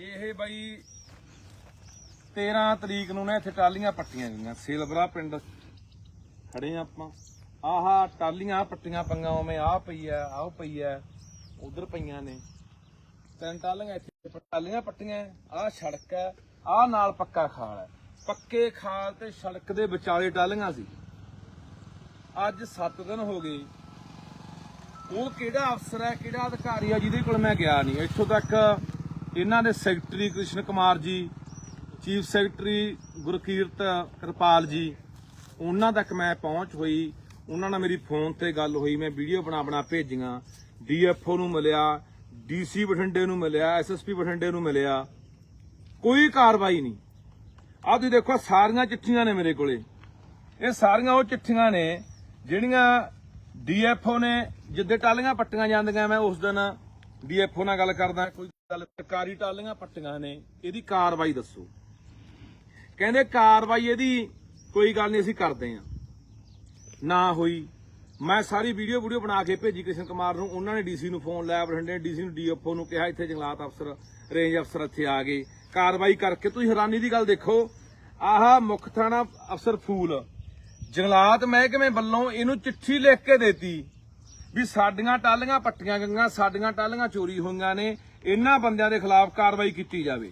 ਇਹ ਬਾਈ 13 ਤਰੀਕ ਨੂੰ ਨਾ ਇੱਥੇ ਟਾਲੀਆਂ ਪੱਟੀਆਂ ਗਈਆਂ। ਸੇਲਵਰਾ ਪਿੰਡ ਖੜੇ ਆ ਆਪਾਂ। ਆਹਾ ਟਾਲੀਆਂ ਪੱਟੀਆਂ ਪੰਗਾ ਉਵੇਂ ਆ ਪਈ ਆ ਆਹ ਪਈ ਆ ਉਧਰ ਪਈਆਂ ਨੇ। ਤਿੰਨ ਟਾਲੀਆਂ ਇੱਥੇ ਟਾਲੀਆਂ ਪੱਟੀਆਂ ਆਹ ਸੜਕ ਹੈ ਆਹ ਨਾਲ ਪੱਕਾ ਖਾਲ ਹੈ ਪੱਕੇ ਖਾਲ ਤੇ ਸੜਕ ਦੇ ਵਿਚਾਲੇ ਟਾਲੀਆਂ ਸੀ। ਅੱਜ 7 ਦਿਨ ਹੋ ਗਏ। ਉਹ ਕਿਹੜਾ ਅਫਸਰ ਹੈ ਕਿਹੜਾ ਅਧਿਕਾਰੀ ਹੈ ਜਿਹਦੇ ਕੋਲ ਮੈਂ ਗਿਆ ਨਹੀਂ ਇੱਥੋਂ ਤੱਕ ਇਹਨਾਂ ਦੇ secretary Krishna Kumar ji, chief secretary Gurkirat Kirpal ਜੀ, ਉਹਨਾਂ ਤੱਕ ਮੈਂ ਪਹੁੰਚ ਹੋਈ। ਉਹਨਾਂ ਨਾਲ ਮੇਰੀ ਫੋਨ ਤੇ ਗੱਲ ਹੋਈ, ਮੈਂ ਵੀਡੀਓ ਬਣਾ ਬਣਾ ਭੇਜੀਆਂ। ਡੀਐਫਓ ਨੂੰ ਮਿਲਿਆ, ਡੀਸੀ ਬਠਿੰਡੇ ਨੂੰ ਮਿਲਿਆ, ਐਸਐਸਪੀ ਬਠਿੰਡੇ ਨੂੰ ਮਿਲਿਆ। ਕੋਈ ਕਾਰਵਾਈ ਨਹੀਂ। ਆਹ ਤੁਸੀਂ ਦੇਖੋ ਸਾਰੀਆਂ ਚਿੱਠੀਆਂ ਨੇ ਮੇਰੇ ਕੋਲੇ। ਇਹ ਸਾਰੀਆਂ ਉਹ ਚਿੱਠੀਆਂ ਨੇ, ਜਿਹੜੀਆਂ ਡੀਐਫਓ ਨੇ, ਜਿੱਦੇ ਟਾਲੀਆਂ ਪੱਟੀਆਂ ਜਾਂਦੀਆਂ, ਮੈਂ ਉਸ ਦਿਨ ਡੀਐਫਓ ਨਾਲ ਗੱਲ ਕਰਦਾ, ਕੋਈ ਗੱਲ ਸਰਕਾਰੀ ਟਾਲੀਆਂ ਪੱਟੀਆਂ ਨੇ, ਇਹਦੀ ਕਾਰਵਾਈ ਦੱਸੋ। ਕਹਿੰਦੇ ਕਾਰਵਾਈ ਇਹਦੀ ਕੋਈ ਗੱਲ ਨਹੀਂ ਅਸੀਂ ਕਰਦੇ ਆ। ਨਾ ਹੋਈ। ਮੈਂ ਸਾਰੀ ਵੀਡੀਓ ਵੀਡੀਓ ਬਣਾ ਕੇ ਭੇਜੀ ਕ੍ਰਿਸ਼ਨ ਕੁਮਾਰ ਨੂੰ। ਉਹਨਾਂ ਨੇ ਡੀਸੀ ਨੂੰ ਫੋਨ ਲਾਇਆ, ਬਠਿੰਡੇ ਡੀਸੀ ਨੂੰ ਡੀਐਫਓ ਨੂੰ ਕਿਹਾ, ਇੱਥੇ ਜੰਗਲਾਤ ਅਫਸਰ, ਰੇਂਜ ਅਫਸਰ ਇੱਥੇ ਆ ਗਏ। ਕਾਰਵਾਈ ਕਰਕੇ ਤੁਸੀਂ ਹੈਰਾਨੀ ਦੀ ਗੱਲ ਦੇਖੋ। ਆਹ ਮੁੱਖ ਥਾਣਾ ਅਫਸਰ ਫੂਲ। ਜੰਗਲਾਤ ਮਹਿਕਮੇ ਵੱਲੋਂ ਇਹਨੂੰ ਚਿੱਠੀ ਲਿਖ ਕੇ ਦੇਤੀ। ਵੀ ਸਾਡੀਆਂ ਟਾਲੀਆਂ ਪੱਟੀਆਂ ਗਈਆਂ, ਸਾਡੀਆਂ ਟਾਲੀਆਂ ਚੋਰੀ ਹੋਈਆਂ ਨੇ, ਇਹਨਾਂ ਬੰਦਿਆਂ ਦੇ ਖਿਲਾਫ ਕਾਰਵਾਈ ਕੀਤੀ ਜਾਵੇ।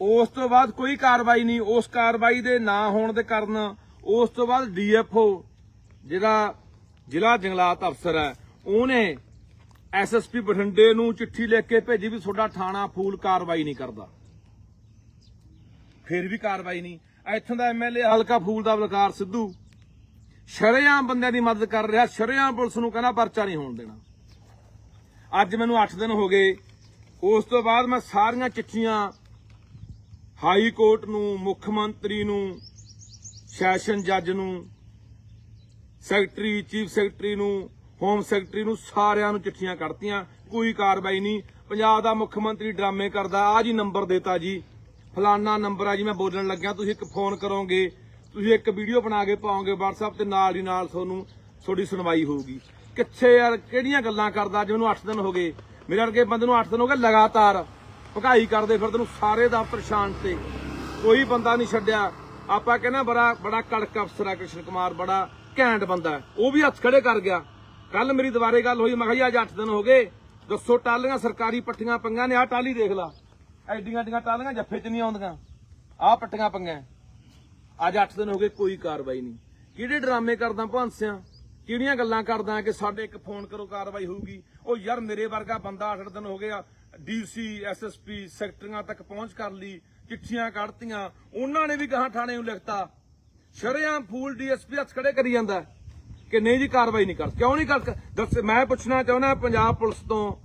ਉਸ ਤੋਂ ਬਾਅਦ ਕੋਈ ਕਾਰਵਾਈ ਨਹੀਂ, ਉਸ ਕਾਰਵਾਈ ਦੇ ਨਾ ਹੋਣ ਦੇ ਕਾਰਨ ਉਸ ਤੋਂ ਬਾਅਦ ਡੀਐਫਓ, ਜਿਹੜਾ ਜ਼ਿਲ੍ਹਾ ਜੰਗਲਾਤ ਅਫਸਰ ਹੈ, ਉਹਨੇ ਐਸਐਸਪੀ ਬਠਿੰਡੇ ਨੂੰ ਚਿੱਠੀ ਲਿਖ ਕੇ ਭੇਜੀ ਵੀ ਤੁਹਾਡਾ ਥਾਣਾ ਫੂਲ ਕਾਰਵਾਈ ਨਹੀਂ ਕਰਦਾ। ਫਿਰ ਵੀ ਕਾਰਵਾਈ ਨਹੀਂ। ਇੱਥੋਂ ਦਾ ਐਮਐਲਏ ਹਲਕਾ ਫੂਲ ਦਾ ਬਲਕਾਰ ਸਿੱਧੂ। ਸ਼ਰੇਆਮ ਬੰਦਿਆਂ ਦੀ ਮਦਦ ਕਰ ਰਿਹਾ, ਸ਼ਰੇਆਮ ਪੁਲਿਸ ਨੂੰ ਕਹਿੰਦਾ ਪਰਚਾ ਨਹੀਂ ਹੋਣ ਦੇਣਾ। ਅੱਜ ਮੈਨੂੰ 8 ਦਿਨ ਹੋ ਗਏ, ਉਸ ਤੋਂ ਬਾਅਦ ਮੈਂ ਸਾਰੀਆਂ ਚਿੱਠੀਆਂ ਹਾਈ ਕੋਰਟ ਨੂੰ, ਮੁੱਖ ਮੰਤਰੀ ਨੂੰ, ਸੈਸ਼ਨ ਜੱਜ ਨੂੰ, ਸੈਕਟਰੀ, ਚੀਫ ਸੈਕਟਰੀ ਨੂੰ, ਹੋਮ ਸੈਕਟਰੀ ਨੂੰ ਸਾਰਿਆਂ ਨੂੰ ਚਿੱਠੀਆਂ ਕੱਢਤੀਆਂ, ਕੋਈ ਕਾਰਵਾਈ ਨਹੀਂ। ਪੰਜਾਬ ਦਾ ਮੁੱਖ ਮੰਤਰੀ ਡਰਾਮੇ ਕਰਦਾ, ਆ ਜੀ ਨੰਬਰ ਦੇਤਾ ਜੀ। ਫਲਾਨਾ ਨੰਬਰ ਆ ਜੀ, ਮੈਂ ਬੋਲਣ ਲੱਗਿਆ, ਤੁਸੀਂ ਇੱਕ ਫੋਨ ਕਰੋਗੇ। ਤੁਸੀਂ ਇੱਕ ਵੀਡੀਓ ਬਣਾ ਕੇ ਪਾਓਗੇ WhatsApp ਤੇ ਨਾਲ ਹੀ ਨਾਲ ਤੁਹਾਨੂੰ ਤੁਹਾਡੀ ਸੁਣਵਾਈ ਹੋਊਗੀ। ਕਿੱਥੇ ਯਾਰ, ਕਿਹੜੀਆਂ ਗੱਲਾਂ ਕਰਦਾ? ਅੱਜ ਮੈਨੂੰ 8 ਦਿਨ ਹੋ ਗਏ। ਮੇਰੇ ਵਰਗੇ ਬੰਦੇ ਨੂੰ 8 ਦਿਨ ਹੋ ਗਏ ਲਗਾਤਾਰ। ਭਗਾਈ ਕਰਦੇ ਫਿਰਦੇ ਨੂੰ ਸਾਰੇ ਦਾ ਪਰੇਸ਼ਾਨ ਤੇ। ਕੋਈ ਬੰਦਾ ਨਹੀਂ ਛੱਡਿਆ। ਆਪਾਂ ਕਹਿੰਦੇ ਬੜਾ ਬੜਾ ਕੜਕ ਅਫਸਰ ਆ ਕ੍ਰਿਸ਼ਨ ਕੁਮਾਰ, ਬੜਾ ਘੈਂਟ ਬੰਦਾ ਉਹ ਵੀ ਹੱਥ ਖੜੇ ਕਰ ਗਿਆ। ਕੱਲ ਮੇਰੀ ਦੁਬਾਰੇ ਗੱਲ ਹੋਈ, ਮੈਂ ਕਿਹਾ ਜੀ ਅੱਜ 8 ਦਿਨ ਹੋ ਗਏ। ਦੱਸੋ ਟਾਲੀਆਂ ਸਰਕਾਰੀ ਪੱਟੀਆਂ ਪੰਗਾਂ ਨੇ, ਆਹ ਟਾਲੀ ਦੇਖ ਲਾ। ਐਡੀਆਂ ਐਡੀਆਂ ਟਾਲੀਆਂ ਜੱਫੇ 'ਚ ਨਹੀਂ ਆਉਂਦੀਆਂ। ਆਹ ਪੱਟੀਆਂ ਪੰਗਾਂ। ਅੱਜ 8 ਦਿਨ ਹੋ ਗਏ ਕੋਈ ਕਾਰਵਾਈ ਨਹੀਂ। ਕਿਹੜੇ ਡਰਾਮੇ ਕਰਦਾ ਭਾਂਸਿਆਂ ਕਿਹੜੀਆਂ ਗੱਲਾਂ ਕਰਦਾ ਕਿ ਸਾਡੇ ਇੱਕ ਫੋਨ ਕਰੋ ਕਾਰਵਾਈ ਹੋਊਗੀ? ਉਹ ਯਾਰ ਮੇਰੇ ਵਰਗਾ ਬੰਦਾ 8 ਦਿਨ ਹੋ ਗਏ ਆ ਡੀਸੀ ਐਸਐਸਪੀ ਸੈਕਟਰੀਆਂ ਤੱਕ ਪਹੁੰਚ ਕਰ ਲਈ, ਚਿੱਠੀਆਂ ਕੱਢਤੀਆਂ, ਉਹਨਾਂ ਨੇ ਵੀ ਗਾਹਾਂ ਥਾਣੇ ਨੂੰ ਲਿਖਤਾ। ਸ਼ਰੇਆਮ ਫੂਲ ਡੀਐਸਪੀ ਹੱਥ ਖੜੇ ਕਰੀ ਜਾਂਦਾ ਕਿ ਨਹੀਂ ਜੀ, ਕਾਰਵਾਈ ਨਹੀਂ ਕਰ। ਕਿਉਂ ਨਹੀਂ ਕਰ ਦੱਸ, ਮੈਂ ਪੁੱਛਣਾ ਚਾਹੁੰਦਾ ਪੰਜਾਬ ਪੁਲਿਸ ਤੋਂ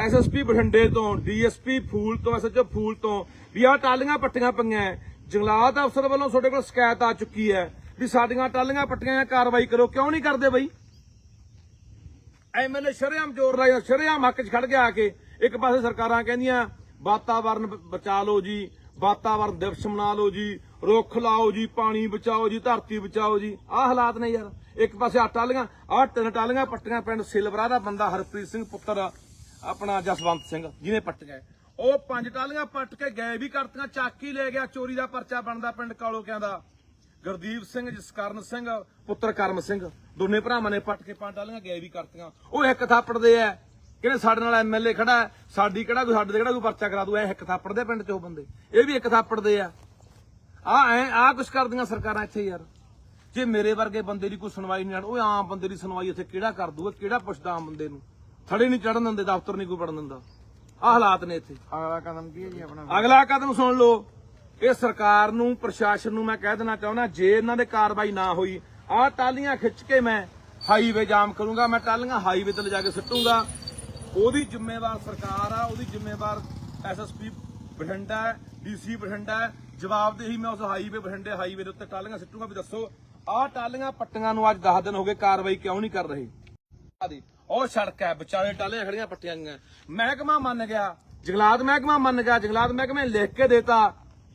ਐਸਐਸਪੀ ਬਠਿੰਡੇ ਤੋਂ, ਡੀਐਸਪੀ ਫੂਲ ਤੋਂ ਐਸਐਚਓ ਫੂਲ ਤੋਂ, ਵੀ ਆਹ ਟਾਲੀਆਂ ਪੱਟੀਆਂ ਪਈਆਂ ਹੈ। ਜੰਗਲਾਤ ਅਫਸਰ ਵੱਲੋਂ ਤੁਹਾਡੇ ਕੋਲ ਸ਼ਿਕਾਇਤ ਆ ਚੁੱਕੀ ਹੈ ਵੀ ਸਾਡੀਆਂ ਟਾਲੀਆਂ ਪੱਟੀਆਂ ਆ ਕਾਰਵਾਈ ਕਰੋ। ਕਿਉਂ ਨਹੀਂ ਕਰਦੇ ਬਈ? ਐਮਐਲਏ ਸ਼ਰੇਆਮ ਜੋਰ ਲਾਇਆ, ਸ਼ਰੇਆਮ ਹੱਕ 'ਚ ਖੜ ਗਿਆ ਆ ਕੇ। ਇੱਕ ਪਾਸੇ ਸਰਕਾਰਾਂ ਕਹਿੰਦੀਆਂ, ਵਾਤਾਵਰਨ ਬਚਾ ਲਓ ਜੀ, ਵਾਤਾਵਰਨ ਦਿਵਸ ਮਨਾ ਲਓ ਜੀ, ਰੁੱਖ ਲਾਓ ਜੀ, ਪਾਣੀ ਬਚਾਓ ਜੀ, ਧਰਤੀ ਬਚਾਓ ਜੀ। ਆਹ ਹਾਲਾਤ ਨੇ ਯਾਰ। ਇੱਕ ਪਾਸੇ ਆ ਟਾਲੀਆਂ ਆਹ ਤਿੰਨ ਟਾਲੀਆਂ ਪੱਟੀਆਂ ਪਿੰਡ ਸਿਲਵਰਾ ਦਾ ਬੰਦਾ ਹਰਪ੍ਰੀਤ ਸਿੰਘ ਪੁੱਤਰ, ਆਪਣਾ ਜਸਵੰਤ ਸਿੰਘ, ਜਿਹਨੇ ਪੱਟ ਗਏ ਉਹ ਪੰਜ ਟਾਲੀਆਂ ਪੱਟ ਕੇ ਗਏ ਵੀ ਕਰਤੀਆਂ, ਚਾਕੀ ਲੈ ਗਿਆ, ਚੋਰੀ ਦਾ ਪਰਚਾ ਬਣਦਾ ਪਿੰਡ ਕਾਲੋਕਿਆਂ ਦਾ। ਗੁਰਦੀਪ ਸਿੰਘ, ਜਸਕਰਨ ਸਿੰਘ, ਪੁੱਤਰ ਕਰਮ ਸਿੰਘ, ਦੋਨੇ ਭਰਾਵਾਂ ਨੇ ਪੱਟ ਕੇ ਪੰਜ ਟਾਲੀਆਂ ਗਏ ਵੀ ਕਰਤੀਆਂ। ਉਹ ਇੱਕ ਥਾਪੜ ਦੇ ਐ, ਕਹਿੰਦੇ ਸਾਡੇ ਨਾਲ ਐਮਐਲਏ ਖੜਾ ਸਾਡੀ ਕਿਹੜਾ ਕੋਈ, ਸਾਡੇ ਤੇ ਕਿਹੜਾ ਕੋਈ ਪਰਚਾ ਕਰਾ ਦੂ ਐ ਇੱਕ ਥਾਪੜ ਦੇ ਪਿੰਡ ਚ ਉਹ ਬੰਦੇ। ਇਹ ਵੀ ਇੱਕ ਥਾਪੜ ਦੇ ਆ ਆ, ਐ, ਆ ਕੁਛ ਕਰਦੀਆਂ ਸਰਕਾਰਾਂ ਇੱਥੇ ਯਾਰ। ਜੇ ਮੇਰੇ ਵਰਗੇ ਬੰਦੇ ਦੀ ਕੋਈ ਸੁਣਵਾਈ ਨਹੀਂ, ਉਹ ਆਮ ਬੰਦੇ ਦੀ ਸੁਣਵਾਈ ਇੱਥੇ ਕਿਹੜਾ ਕਰ ਦੂਗਾ, ਕਿਹੜਾ ਪੁੱਛਦਾ ਆਮ ਬੰਦੇ ਨੂੰ? ਥੜੇ ਨਹੀਂ ਚੜਨ ਦਿੰਦੇ, ਦਫ਼ਤਰ ਨਹੀਂ ਕੋਈ ਵੜਨ ਦਿੰਦਾ। ਆ ਹਾਲਾਤ ਨੇ ਇੱਥੇ। ਅਗਲਾ ਕਦਮ ਕੀ ਹੈ ਜੀ ਆਪਣਾ? ਅਗਲਾ ਕਦਮ ਸੁਣ ਲਓ। ਇਹ ਸਰਕਾਰ ਨੂੰ ਪ੍ਰਸ਼ਾਸਨ ਨੂੰ ਮੈਂ ਕਹਿ ਦੇਣਾ ਚਾਹੁੰਦਾ ਜੇ ਇਹਨਾਂ ਦੇ ਕਾਰਵਾਈ ਨਾ ਹੋਈ ਆਹ ਟਾਲੀਆਂ ਖਿੱਚ ਕੇ ਮੈਂ ਹਾਈਵੇ ਜਾਮ ਕਰੂੰਗਾ ਮੈਂ ਟਾਲੀਆਂ ਹਾਈਵੇ ਤੇ ਲਿਜਾ ਕੇ ਸਿੱਟੂੰਗਾ। ਉਹਦੀ ਜ਼ਿੰਮੇਵਾਰ ਸਰਕਾਰ ਆ ਉਹਦੀ ਜ਼ਿੰਮੇਵਾਰ ਐਸਐਸਪੀ ਬਠਿੰਡਾ ਡੀਸੀ ਬਠਿੰਡਾ ਹੈ। ਜਵਾਬਦੇਹੀ ਮੈਂ ਉਸ ਹਾਈਵੇ ਬਠਿੰਡੇ ਹਾਈਵੇ ਦੇ ਉੱਤੇ ਟਾਲੀਆਂ ਸਿੱਟੂੰਗਾ ਵੀ ਦੱਸੋ ਆਹ ਟਾਲੀਆਂ ਪੱਟੀਆਂ ਨੂੰ ਅੱਜ 10 ਦਿਨ ਹੋ ਗਏ ਕਾਰਵਾਈ ਕਿਉਂ ਨਹੀਂ ਕਰ ਰਹੇ? ਆ ਦੇ ਉਹ ਸੜਕ ਹੈ, ਵਿਚਾਲੇ ਟਾਲੀਆਂ ਖੜੀਆਂ ਪੱਟੀਆਂ ਗਈਆਂ ਮਹਿਕਮਾ ਮੰਨ ਗਿਆ, ਜੰਗਲਾਤ ਮਹਿਕਮਾ ਮੰਨ ਗਿਆ, ਜੰਗਲਾਤ ਮਹਿਕਮੇ ਲਿਖ ਕੇ ਦੇਤਾ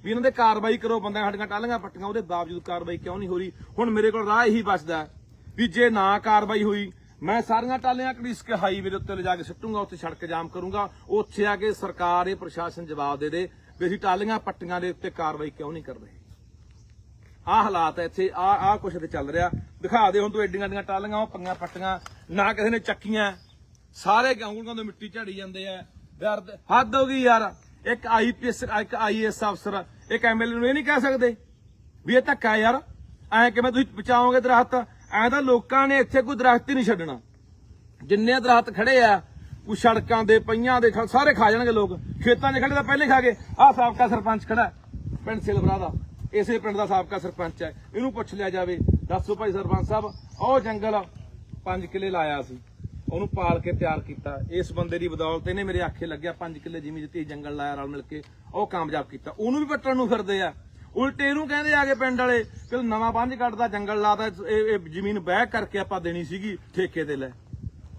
ਵੀ ਇਹਨਾਂ ਦੇ ਕਾਰਵਾਈ ਕਰੋ, ਬੰਦਿਆਂ ਸਾਡੀਆਂ ਟਾਲੀਆਂ ਪੱਟੀਆਂ, ਉਹਦੇ ਬਾਵਜੂਦ ਕਾਰਵਾਈ ਕਿਉਂ ਨਹੀਂ ਹੋ ਰਹੀ? ਹੁਣ ਮੇਰੇ ਕੋਲ ਰਾਹ ਇਹੀ ਬਚਦਾ ਵੀ ਜੇ ਨਾ ਕਾਰਵਾਈ ਹੋਈ, ਮੈਂ ਸਾਰੀਆਂ ਟਾਲੀਆਂ ਘੜੀਸ ਕੇ ਹਾਈਵੇ ਦੇ ਉੱਤੇ ਲਿਜਾ ਕੇ ਸਿੱਟੂੰਗਾ, ਉੱਥੇ ਸੜਕ ਜਾਮ ਕਰੂੰਗਾ, ਉੱਥੇ ਆ ਕੇ ਸਰਕਾਰ ਇਹ ਪ੍ਰਸ਼ਾਸਨ ਜਵਾਬ ਦੇ ਦੇ ਵੀ ਅਸੀਂ ਟਾਲੀਆਂ ਪੱਟੀਆਂ ਦੇ ਉੱਤੇ ਕਾਰਵਾਈ ਕਿਉਂ ਨਹੀਂ ਕਰ ਰਹੇ? ਆਹ ਹਾਲਾਤ ਹੈ ਇੱਥੇ ਆ ਆ ਕੁਛ ਤੇ ਚੱਲ ਰਿਹਾ। ਦਿਖਾ ਦੇ ਹੁਣ ਤੂੰ ਐਡੀਆਂ ਦੀਆਂ ਟਾਲੀਆਂ ਉਹ ਪੰਗਾਂ ਪੱਟੀਆਂ ਨਾ ਕਿਸੇ ਨੇ ਚੱਕੀਆਂ। ਸਾਰੇ ਗਾਉਂਗਾਂ ਤੋਂ ਮਿੱਟੀ ਝਾੜੀ ਜਾਂਦੇ ਆ। ਦਰਦ ਹੱਦ ਹੋ ਗਈ ਯਾਰ। ਇੱਕ ਆਈਪੀਐਸ ਇੱਕ ਆਈਐਸ ਅਫਸਰ ਇੱਕ ਐਮਐਲਏ ਨੂੰ ਇਹ ਨਹੀਂ ਕਹਿ ਸਕਦੇ ਵੀ ਇਹ ਧੱਕਾ ਯਾਰ। ਐ ਕਿਵੇਂ ਤੁਸੀਂ ਬਚਾਓਗੇ ਦਰਖਤ? ਐ ਤਾਂ ਲੋਕਾਂ ਨੇ ਇੱਥੇ ਕੋਈ ਦਰਖਤ ਹੀ ਨਹੀਂ ਛੱਡਣਾ। ਜਿੰਨੇ ਦਰਖਤ ਖੜੇ ਆ ਕੋਈ ਸੜਕਾਂ ਦੇ ਪਈਆਂ ਦੇ ਸਾਰੇ ਖਾ ਜਾਣਗੇ ਲੋਕ। ਖੇਤਾਂ 'ਚ ਖੜੇ ਤਾਂ ਪਹਿਲੇ ਖਾ ਗਏ। ਆਹ ਸਾਬਕਾ ਸਰਪੰਚ ਖੜਾ ਹੈ, ਪਿੰਡ ਸਿਲਵਰਾ ਦਾ। ਇਸੇ ਪਿੰਡ ਦਾ ਸਾਬਕਾ ਸਰਪੰਚ ਹੈ। ਇਹਨੂੰ ਪੁੱਛ ਲਿਆ ਜਾਵੇ। ਦੱਸੋ ਭਾਈ ਸਰਪੰਚ ਸਾਹਿਬ, ਉਹ ਜੰਗਲ ਪੰਜ ਕਿੱਲੇ ਲਾਇਆ ਸੀ। ਉਹਨੂੰ ਪਾਲ ਕੇ ਤਿਆਰ ਕੀਤਾ। ਇਸ ਬੰਦੇ ਦੀ ਬਦੌਲਤ ਇਹਨੇ ਮੇਰੇ ਆਖੇ ਲੱਗਿਆ 5 ਕਿੱਲੇ ਜ਼ਮੀਨ ਦਿੱਤੀ, ਜੰਗਲ ਲਾਇਆ ਰਲ ਮਿਲ ਕੇ। ਉਹ ਕਾਮਯਾਬ ਕੀਤਾ। ਉਹਨੂੰ ਵੀ ਪੱਟਣ ਨੂੰ ਫਿਰਦੇ ਆ। ਉਲਟੇ ਇਹਨੂੰ ਕਹਿੰਦੇ ਆ ਕੇ ਪਿੰਡ ਵਾਲੇ ਕਿ ਨਵਾਂ ਪੰਜ ਕੱਟਦਾ, ਜੰਗਲ ਲਾਦਾ ਇਹ ਇਹ ਜ਼ਮੀਨ ਬਹਿ ਕਰਕੇ ਆਪਾਂ ਦੇਣੀ ਸੀਗੀ ਠੇਕੇ ਤੇ ਲੈ।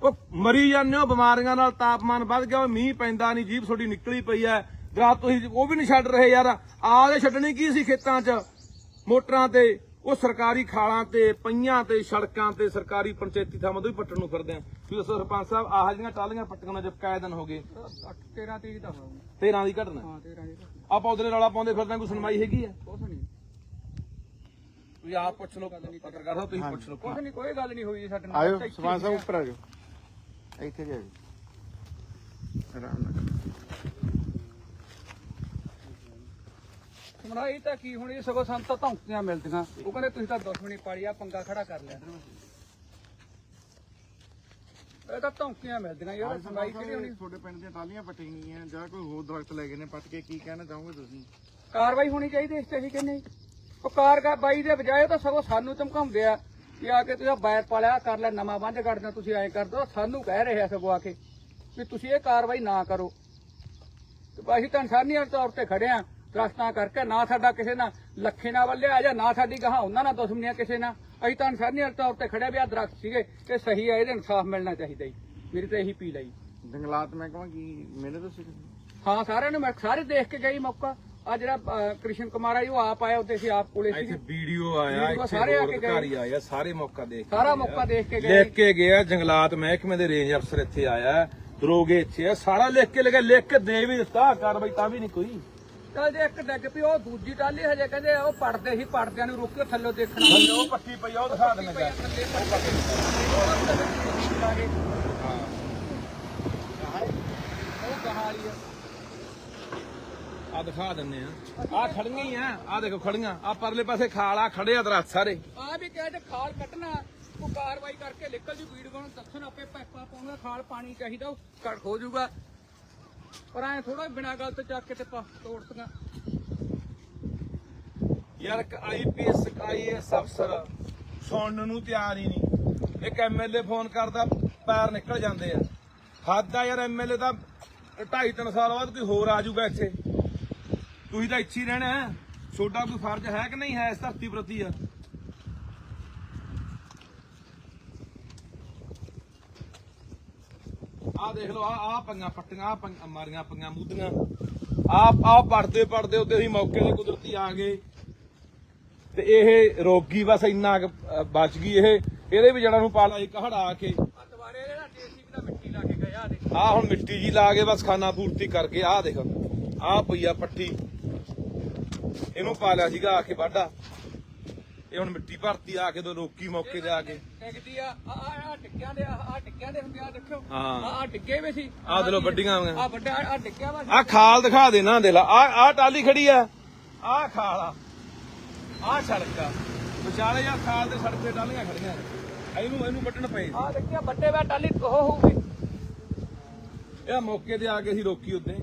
ਉਹ ਮਰੀ ਜਾਂਦੇ ਹੋ, ਬਿਮਾਰੀਆਂ ਨਾਲ ਤਾਪਮਾਨ ਵੱਧ ਗਿਆ, ਉਹ ਮੀਂਹ ਪੈਂਦਾ ਨਹੀਂ, ਜੀਭ ਤੁਹਾਡੀ ਨਿਕਲੀ ਪਈ ਐ ਦਰਖਤ ਤੁਸੀਂ ਉਹ ਵੀ ਨਹੀਂ ਛੱਡ ਰਹੇ ਯਾਰ। ਆਦੇ ਛੱਡਣੀ ਕੀ ਸੀ ਖੇਤਾਂ 'ਚ? ਮੋਟਰਾਂ ਤੇ ਉਹ ਸਰਕਾਰੀ ਖਾਲਾਂ ਤੇ ਪਈਆਂ ਤੇ ਸੜਕਾਂ ਤੇ ਸਰਕਾਰੀ ਪੰਚਾਇਤੀ ਥਾਵਾਂ ਤੋਂ ਵੀ ਪੱਟਣ ਨੂੰ ਫਿਰਦੇ ਆ। ਤੁਸੀਂ ਦੱਸੋ ਸਰਪੰਚ ਸਾਹਿਬ ਆਹ ਜਿਹੜੀਆਂ ਟਾਲੀਆਂ ਪੱਟੀਆਂ ਨੂੰ ਜਦ ਕਾਇ ਦਿਨ ਹੋ ਗਏ? 13 ਤਰੀਕ ਦਾ ਹੋਣਾ। 13 ਦੀ ਘਟਨਾ। ਹਾਂ 13 ਦੀ ਆਪਾਂ ਉਧਰੇ ਰੌਲਾ ਪਾਉਂਦੇ ਫਿਰਦੇ ਹਾਂ, ਕੋਈ ਸੁਣਵਾਈ ਹੈਗੀ ਆ? ਕੁਛ ਨਹੀਂ। ਤੁਸੀਂ ਆਪ ਪੁੱਛ ਲਓ ਪੱਤਰਕਾਰ ਸਾਹਿਬ ਤੁਸੀਂ ਪੁੱਛ ਲਓ। ਕੁਛ ਨਹੀਂ ਕੋਈ ਗੱਲ ਨਹੀਂ ਹੋਈ ਜੀ ਸਾਡੇ ਆਇਓ ਇੱਥੇ ਸਮਾਨ ਸਾਹਿਬ ਆ। ਉੱਪਰ ਆ ਜਾਓ। ਇੱਥੇ ਜਾ ਆਰਾਮ ਨਾਲ। ਸੁਣਾਈ ਤਾਂ ਕੀ ਹੋਣੀ ਸਗੋਂ ਸਾਨੂੰ ਤਾਂ ਧੌਂਕੀਆਂ ਮਿਲਦੀਆਂ। ਉਹ ਕਹਿੰਦੇ ਤੁਸੀਂ ਤਾਂ ਦੁਸ਼ਮਣੀ ਪਾਲੀ ਆ ਪੰਗਾ ਖੜਾ ਕਰ ਲਿਆ ਇਹ ਤਾਂ ਧੌਂਕੀਆਂ ਮਿਲਦੀਆਂ ਯਾਰ ਸੁਣਾਈ ਕਿਹੜੀ ਹੋਣੀ? ਤੁਹਾਡੇ ਪਿੰਡ ਦੀਆਂ ਟਾਲੀਆਂ ਪੱਟੀਆਂ ਗਈਆਂ ਜਾਂ ਕੋਈ ਹੋਰ ਦਰਖਤ ਲੈ ਗਏ ਨੇ ਪੱਟ ਕੇ ਕੀ ਕਹਿਣਾ ਚਾਹੋਗੇ ਤੁਸੀਂ? ਕਾਰਵਾਈ ਹੋਣੀ ਚਾਹੀਦੀ ਇਸ ਤੇ ਹੀ ਕਿ ਨਹੀਂ? ਉਹ ਕਾਰਗਾ ਬਾਈ ਦੇ ਬਜਾਏ ਤਾਂ ਸਗੋਂ ਸਾਨੂੰ ਧਮਕਾਉਂਦੇ ਆ ਕਿ ਆ ਕੇ ਤੁਸੀਂ ਬੈਰ ਪਾਲਿਆ ਕਰ ਲੈ ਨਵਾਂ ਬੰਦ ਕੱਢ ਦਿਓ ਤੁਸੀਂ ਐਂ ਕਰ ਦਿਓ। ਸਾਨੂੰ ਕਹਿ ਰਹੇ ਆ ਸਗੋਂ ਆ ਕੇ ਵੀ ਤੁਸੀਂ ਇਹ ਕਾਰਵਾਈ ਨਾ ਕਰੋ। ਤੇ ਅਸੀਂ ਤਾਂ ਇਨਸਾਨੀਅਤ ਤੌਰ ਤੇ ਖੜੇ ਆ। ਦਰਖਤਾਂ ਕਰਕੇ ਨਾ ਸਾਡਾ ਕਿਸੇ ਨਾਲ ਲੱਖੇ ਨਾਲ ਵੱਲਿਆ ਜਾਂ ਨਾ ਸਾਡੀ ਗਾਹਾਂ ਉਹਨਾਂ ਨਾਲ ਦੁਸ਼ਮਣੀਆਂ ਕਿਸੇ ਨਾਲ। ਅਸੀਂ ਤਾਂ ਇਨਸਾਨੀਅਤ ਤੌਰ ਤੇ ਖੜੇ ਵੀ ਆ ਦਰਖਤ ਸੀਗੇ ਇਹ ਸਹੀ ਹੈ ਇਹਦੇ ਇਨਸਾਫ ਮਿਲਣਾ ਚਾਹੀਦਾ ਜੀ। ਮੇਰੀ ਤਾਂ ਇਹੀ ਪੀਲ ਹੈ ਜੀ। ਜੰਗਲਾਤ ਮਹਿਕਮਾ ਕੀ ਮੇਰੇ ਤੋਂ ਸਿੱਖ ਹਾਂ ਸਾਰਿਆਂ ਨੂੰ ਮੈਂ ਸਾਰੇ ਦੇਖ ਕੇ ਗਈ ਮੌਕਾ। ਆ ਜਿਹੜਾ ਕ੍ਰਿਸ਼ਨ ਕੁਮਾਰ ਆ ਜੀ, ਉਹ ਆਪ ਆਇਆ ਉੱਤੇ ਸੀ ਆਪ ਕੋਲੇ ਇੱਥੇ ਸੀ ਵੀਡੀਓ ਆਇਆ ਇੱਥੇ ਸਾਰੇ ਆ ਹੋਰ ਕੇ ਗਏ। ਅਧਿਕਾਰੀ ਆਇਆ ਸਾਰੇ ਮੌਕਾ ਦੇਖ ਕੇ ਸਾਰਾ ਮੌਕਾ ਆ। ਦੇਖ ਕੇ ਗਏ ਲਿਖ ਕੇ ਗਿਆ ਜੰਗਲਾਤ ਮਹਿਕਮੇ ਦੇ ਰੇਂਜ ਅਫਸਰ ਇੱਥੇ ਆਇਆ ਦਰੋਗੇ ਇੱਥੇ ਆ ਸਾਰਾ ਲਿਖ ਕੇ ਲਗਾ ਲਿਖ ਕੇ ਦੇ ਵੀ ਦਿੱਤਾ ਕਾਰਵਾਈ ਤਾਂ ਵੀ ਨਹੀਂ ਕੋਈ। ਚੱਲ ਜੇ ਇੱਕ ਡਿੱਗ ਪਈ ਉਹ ਦੂਜੀ ਟਾਲੀ ਹਜੇ ਕਹਿੰਦੇ ਉਹ ਪੜਦੇ ਸੀ ਪੜਦਿਆਂ ਨੂੰ ਰੋਕਿਓ ਥੱਲੇ ਦੇਖਣਾ ਉਹ ਪੱਟੀ ਪਈ ਆ ਉਹ ਦਿਖਾ ਦੇਣਾ ਜਾ। ਆ ਆ ਦਿਖਾ ਦਿੰਨੇ ਆ। ਆ ਖੜੀਆਂ ਹੀ ਆ ਆ ਦੇਖੋ ਖੜੀਆਂ। ਆ ਪਰਲੇ ਪਾਸੇ ਖਾਲ ਆ ਖੜੇ ਆ ਦਰਖਤ ਸਾਰੇ। ਆ ਵੀ ਕਹੇ ਤੇ ਖਾਲ ਕੱਢਣਾ ਉਹ ਕਾਰਵਾਈ ਕਰਕੇ ਨਿਕਲ ਜੂ ਵੀਡੀਓ ਨੂੰ ਦੱਸਣ ਆਪੇ ਪੈਪਾ ਪਾਉਂਗਾ ਖਾਲ ਪਾਣੀ ਚਾਹੀਦਾ ਉਹ ਹੋ ਜਾਊਗਾ। ਪਰ ਐ ਥੋੜਾ ਬਿਨਾ ਗੱਲ ਤੋਂ ਚੱਕ ਕੇ ਤੇ ਪਾ ਤੋੜਤੀਆਂ। ਯਾਰ ਇੱਕ ਆਈਪੀਐਸ ਆਈਐਸ ਅਫਸਰ। ਸੁਣਨ ਨੂੰ ਤਿਆਰ ਹੀ ਨਹੀਂ। ਇੱਕ ਐਮਐਲਏ ਫੋਨ ਕਰਦਾ, ਪੈਰ ਨਿਕਲ ਜਾਂਦੇ ਆ। ਹੱਦ ਆ ਯਾਰ ਐਮਐਲਏ ਦਾ 2.5 3 ਸਾਲ ਬਾਅਦ ਕੋਈ ਹੋਰ ਆ ਜਾਊਗਾ ਇੱਥੇ। ਤੁਸੀਂ ਤਾਂ ਇੱਥੇ ਹੀ ਰਹਿਣਾ ਹੈ। ਤੁਹਾਡਾ ਕੋਈ ਫਰਜ਼ ਹੈ ਕਿ ਨਹੀਂ ਹੈ ਇਸ ਧਰਤੀ ਪ੍ਰਤੀ ਆ? ਆ ਦੇਖ ਲਓ ਆ ਆ ਪੰਗਾ ਪੱਟੀਆਂ ਆ ਪੰਗਾ ਮਾਰੀਆਂ ਪੰਗਾ ਮੂਧੀਆਂ। ਆ ਆ ਪੜਦੇ ਪੜਦੇ ਉੱਤੇ ਅਸੀਂ ਮੌਕੇ ਤੇ ਕੁਦਰਤੀ ਆ ਗਏ। ਤੇ ਇਹ ਰੋਗੀ ਬਸ ਇੰਨਾ ਬਚ ਗਈ ਇਹ। ਇਹਦੇ ਵੀ ਜੜਾਂ ਨੂੰ ਪਾ ਲਾ ਇੱਕ ਹੜਾ ਕੇ। ਆ ਦੁਬਾਰੇ ਜਿਹੜਾ ਜੀਸੀਬੀ ਦਾ ਮਿੱਟੀ ਲਾ ਕੇ ਗਿਆ ਦੇ ਆ ਹੁਣ ਮਿੱਟੀ ਜੀ ਲਾ ਕੇ ਬਸ ਖਾਨਾ ਪੂਰਤੀ ਕਰਕੇ ਆ ਦੇਖ। ਆ ਪਈ ਆ ਪੱਟੀ ਇਹਨੂੰ ਪਾ ਲਿਆ ਸੀਗਾ ਆ ਕੇ ਵਾਢਾ। ਇਹ ਹੁਣ ਮਿੱਟੀ ਭਰਤੀ ਆ ਕੇ ਦੋ ਰੋਕੀ ਮੌਕੇ ਤੇ ਆ ਕੇ। ਡਿੱਗਦੀ ਆ ਆ ਆ ਟਿੱਕਿਆਂ ਦੇ ਆ ਟਿੱਕਿਆਂ ਦੇ ਹੁੰਦੇ ਆ ਦੇਖਿਓ ਹਾਂ। ਆ ਆ ਡਿੱਗੇ ਵੀ ਸੀ। ਆਹ ਦੇਖ ਲਓ ਵੱਡੀਆਂ। ਆ ਵੱਡਾ ਆ ਡਿੱਗਿਆ ਵਾ ਆ ਖਾਲ ਦਿਖਾ ਦੇ ਨਾ ਦੇ ਲਾ। ਆ ਆ ਟਾਲੀ ਖੜੀ ਆ। ਆ ਖਾਲ ਆ। ਆ ਸੜਕ ਆ। ਵਿਚਾਲੇ ਆ ਖਾਲ ਦੇ ਸੜਕ ਤੇ ਟਾਲੀਆਂ ਖੜੀਆਂ ਇਹਨੂੰ ਇਹਨੂੰ ਵੱਢਣ ਪਏ। ਆ ਦੇਖਿਆ ਵੱਡੇ ਵਾ ਟਾਲੀ ਉਹ ਹੋਊਗੀ। ਇਹ ਮੌਕੇ ਤੇ ਆ ਕੇ ਅਸੀਂ ਰੋਕੀ ਉੱਤੇ।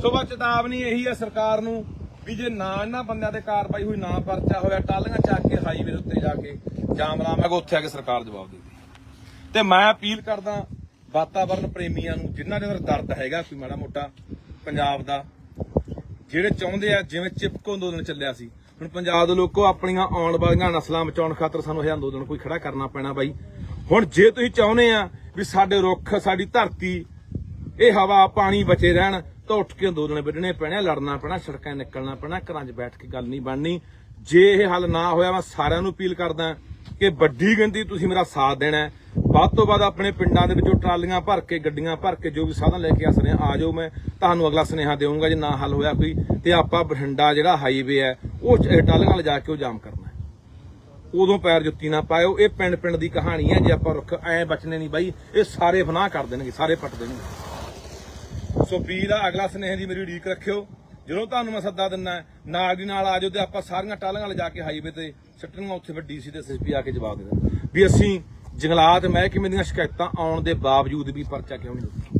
ਸੋ ਬਸ ਚੇਤਾਵਨੀ ਇਹੀ ਆ ਸਰਕਾਰ ਨੂੰ। ਵੀ ਜੇ ਨਾ ਇਹਨਾਂ ਬੰਦਿਆਂ ਤੇ ਕਾਰਵਾਈ ਹੋਈ, ਨਾ ਪਰਚਾ ਹੋਇਆ ਟਾਲੀਆਂ ਚੱਕ ਕੇ ਹਾਈਵੇ ਦੇ ਉੱਤੇ ਜਾ ਕੇ ਜਾਮ ਲਾਵਾਂਗੇ ਉੱਥੇ ਆ ਕੇ ਸਰਕਾਰ ਜਵਾਬ ਦੇਵੇ ਤੇ ਮੈਂ ਅਪੀਲ ਕਰਦਾ ਵਾਤਾਵਰਣ ਪ੍ਰੇਮੀਆਂ ਨੂੰ, ਜਿਨ੍ਹਾਂ ਦੇ ਅੰਦਰ ਦਰਦ ਹੈਗਾ, ਕੋਈ ਮਾੜਾ ਮੋਟਾ ਪੰਜਾਬ ਦਾ, ਜਿਹੜੇ ਚਾਹੁੰਦੇ ਆ, ਜਿਵੇਂ ਚਿਪਕੋ ਅੰਦੋਲਨ ਚੱਲਿਆ ਸੀ। ਹੁਣ ਪੰਜਾਬ ਦੇ ਲੋਕੋ ਆਪਣੀਆਂ ਆਉਣ ਵਾਲੀਆਂ ਨਸਲਾਂ ਬਚਾਉਣ ਖਾਤਰ ਸਾਨੂੰ ਇਹ ਅੰਦੋਲਨ ਕੋਈ ਖੜਾ ਕਰਨਾ ਪੈਣਾ ਬਾਈ। ਹੁਣ ਜੇ ਤੁਸੀਂ ਚਾਹੁੰਦੇ ਆ ਵੀ ਸਾਡੇ ਰੁੱਖ, ਸਾਡੀ ਧਰਤੀ, ਇਹ ਹਵਾ, ਪਾਣੀ ਬਚੇ ਰਹਿਣ ਤਾਂ ਉੱਠ ਕੇ ਅੰਦੋਲਨ ਵਿੱਢਣੇ ਪੈਣੇ ਲੜਨਾ ਪੈਣਾ, ਸੜਕਾਂ ਨਿਕਲਣਾ ਪੈਣਾ, ਘਰਾਂ 'ਚ ਬੈਠ ਕੇ ਗੱਲ ਨਹੀਂ ਬਣਨੀ। ਜੇ ਇਹ ਹੱਲ ਨਾ ਹੋਇਆ, ਮੈਂ ਸਾਰਿਆਂ ਨੂੰ ਅਪੀਲ ਕਰਦਾ ਕਿ ਵੱਡੀ ਗਿਣਤੀ ਤੁਸੀਂ ਮੇਰਾ ਸਾਥ ਦੇਣਾ ਵੱਧ ਤੋਂ ਵੱਧ ਆਪਣੇ ਪਿੰਡਾਂ ਦੇ ਵਿੱਚੋਂ ਟਰਾਲੀਆਂ ਭਰ ਕੇ, ਗੱਡੀਆਂ ਭਰ ਕੇ ਜੋ ਵੀ ਸਾਧਨ ਲੈ ਕੇ ਆ ਸਕਦੇ ਆ ਜਾਓ ਮੈਂ। ਤੁਹਾਨੂੰ ਅਗਲਾ ਸੁਨੇਹਾ ਦੇਵਾਂਗਾ ਜੇ ਨਾ ਹੱਲ ਹੋਇਆ ਕੋਈ। ਤੇ ਆਪਾਂ ਬਠਿੰਡਾ ਜਿਹੜਾ ਹਾਈਵੇ ਹੈ ਉਹ ਟਰਾਲੀਆਂ ਲਿਜਾ ਕੇ ਉਹ ਜਾਮ ਕਰਨਾ ਉਦੋਂ ਪੈਰ ਜੁੱਤੀ ਨਾ ਪਾਇਓ। ਇਹ ਪਿੰਡ ਪਿੰਡ ਦੀ ਕਹਾਣੀ ਹੈ, ਜੇ ਆਪਾਂ ਰੁੱਖ ਐ ਬਚਨੇ ਨਹੀਂ ਬਾਈ, ਇਹ ਸਾਰੇ ਫਨਾਹ ਕਰ ਦੇਣਗੇ, ਸਾਰੇ ਪੱਟ ਦੇਣਗੇ। ਸੋ ਬੀ ਦਾ ਅਗਲਾ ਸੁਨੇਹੇ ਦੀ ਮੇਰੀ ਉਡੀਕ ਰੱਖਿਓ। ਜਦੋਂ ਤੁਹਾਨੂੰ ਮੈਂ ਸੱਦਾ ਦਿੰਨਾ ਨਾਲ ਦੀ ਨਾਲ ਆ ਜਾਓ ਤੇ ਆਪਾਂ ਸਾਰੀਆਂ ਟਾਲੀਆਂ ਲਿਜਾ ਕੇ ਹਾਈਵੇ ਤੇ ਸੱਟਣੀਆਂ ਉੱਥੇ ਫਿਰ ਡੀਸੀ ਤੇ ਐਸਐਸਪੀ ਆ ਕੇ ਜਵਾਬ ਦੇਣਾ ਵੀ ਅਸੀਂ ਜੰਗਲਾਤ ਮਹਿਕਮੇ ਦੀਆਂ ਸ਼ਿਕਾਇਤਾਂ ਆਉਣ ਦੇ ਬਾਵਜੂਦ ਵੀ ਪਰਚਾ ਕਿਉਂ ਨਹੀਂ ਦਿੱਤਾ?